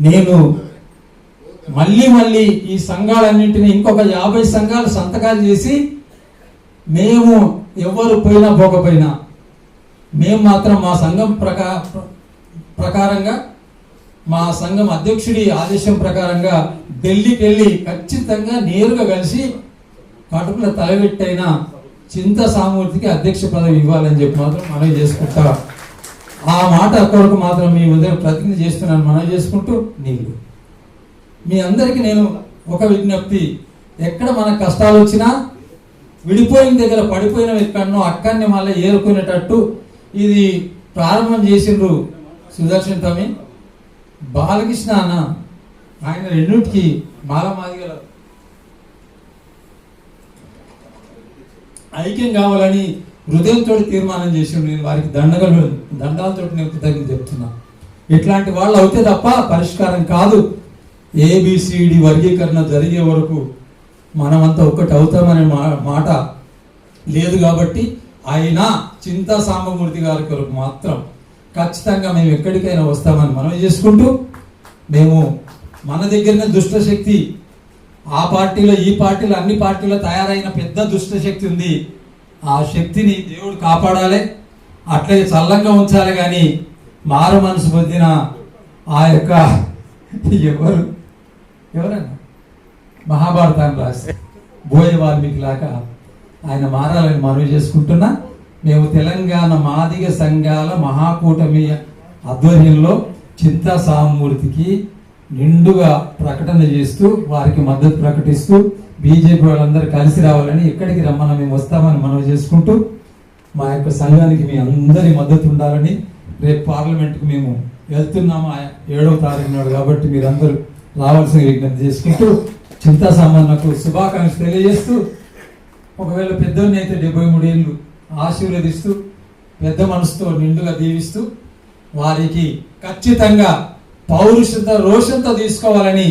నేను మళ్ళీ మళ్ళీ ఈ సంఘాలన్నింటినీ ఇంకొక యాభై సంఘాలు సంతకాలు చేసి మేము ఎవరు పోయినా పోకపోయినా మేము మాత్రం మా సంఘం ప్రకా ప్రకారంగా మా సంఘం అధ్యక్షుడి ఆదేశం ప్రకారంగా ఢిల్లీకి వెళ్ళి ఖచ్చితంగా నేరుగా కలిసి కటుకుల తలబెట్టైన చింత సామూర్తికి అధ్యక్ష పదవి ఇవ్వాలని చెప్పి మాత్రం మనవి చేసుకుంటా ఆ మాట కొరకు మాత్రం మీ ఉదయం ప్రతిజ్ఞ చేస్తున్నాను మనం చేసుకుంటూ నీళ్ళు. మీ అందరికీ నేను ఒక విజ్ఞప్తి. ఎక్కడ మన కష్టాలు వచ్చినా విడిపోయిన దగ్గర పడిపోయిన ఎక్కడనో అక్కడిని మళ్ళీ ఏరుకునేటట్టు ఇది ప్రారంభం చేసిండ్రు సుదర్శన్ తమి బాలకృష్ణ అన్న ఆయన రెండింటికి మాలమాదిగల ఐక్యం కావాలని హృదయంతో తీర్మానం చేసి నేను వారికి దండగలు దండాలతో నేను కృతజ్ఞత చెప్తున్నా. ఇట్లాంటి వాళ్ళు అవుతే తప్ప పరిష్కారం కాదు. ఏబిసిడి వర్గీకరణ జరిగే వరకు మనమంతా ఒక్కటి అవుతామనే మా- మాట లేదు కాబట్టి ఆయన చింతా సాంబమూర్తి గారి కొరకు మాత్రం ఖచ్చితంగా మేము ఎక్కడికైనా వస్తామని మనం చేసుకుంటూ మేము మన దగ్గరనే దుష్ట శక్తి ఆ పార్టీలో ఈ పార్టీలో అన్ని పార్టీలో తయారైన పెద్ద దుష్ట శక్తి ఉంది. ఆ శక్తిని దేవుడు కాపాడాలి. అట్లే చల్లంగా ఉంచాలి కానీ మార మనసు పొందిన ఆ యొక్క ఎవరు? ఎవరన్నా? మహాభారతాన్ని రాసి భోజ వాల్మీకి లాగా ఆయన మారాలని మనవి చేసుకుంటున్నా. మేము తెలంగాణ మాదిగ సంఘాల మహాకూటమి ఆధ్వర్యంలో చింతా సామూర్తికి నిండుగా ప్రకటన చేస్తూ వారికి మద్దతు ప్రకటిస్తూ బీజేపీ వాళ్ళందరూ కలిసి రావాలని ఎక్కడికి రమ్మన్నా మేము వస్తామని మనవి చేసుకుంటూ మా యొక్క సంఘానికి మీ అందరి మద్దతు ఉండాలని రేపు పార్లమెంట్కి మేము వెళ్తున్నాము. ఏడవ తారీఖు నాడు కాబట్టి మీరందరూ రావాల్సిన విజ్ఞప్తి చేసుకుంటూ చింతా సామాన్లకు శుభాకాంక్షలు తెలియజేస్తూ ఒకవేళ పెద్దోడిని అయితే డెబ్బై మూడేళ్ళు ఆశీర్వదిస్తూ పెద్ద మనసుతో నిండుగా దీవిస్తూ వారికి ఖచ్చితంగా పౌరుషంత రోషంతో తీసుకోవాలని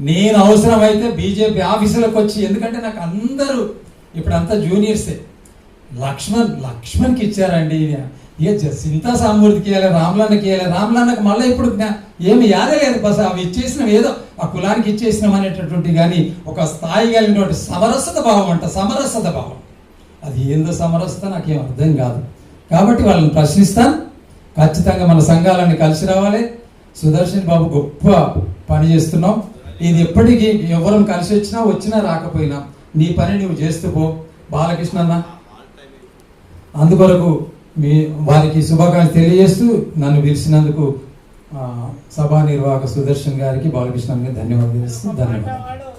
నేను అవసరమైతే బీజేపీ ఆఫీసులకు వచ్చి ఎందుకంటే నాకు అందరూ ఇప్పుడు అంతా జూనియర్సే. లక్ష్మణ్ లక్ష్మణ్కి ఇచ్చారండి ఏ జ- సింతా సామూర్తికి ఇవ్వాలి రామ్లన్నకి ఇవ్వాలి రామ్లన్నకి మళ్ళీ ఇప్పుడు ఏమి యాదే లేదు బస్ అవి ఇచ్చేసినాం ఏదో ఆ కులానికి ఇచ్చేసినాం అనేటటువంటి కానీ ఒక స్థాయి కలిగినటువంటి సమరసత భావం అంట సమరసత భావం. అది ఏందో సమరసత నాకేం అర్థం కాదు. కాబట్టి వాళ్ళని ప్రశ్నిస్తాను. ఖచ్చితంగా మన సంఘాలన్నీ కలిసి రావాలి. సుదర్శన్ బాబు గొప్ప పని చేస్తున్నాం. ఇది ఎప్పటికీ ఎవరం కలిసి వచ్చినా వచ్చినా రాకపోయినా నీ పని నువ్వు చేస్తూ పో. బాలకృష్ణ అన్న అందుకొరకు మీ వారికి శుభాకాంక్షలు తెలియజేస్తూ నన్ను పిలిచినందుకు సభా నిర్వాహక సుదర్శన్ గారికి బాలకృష్ణ గారికి ధన్యవాదాలు ధన్యవాదాలు.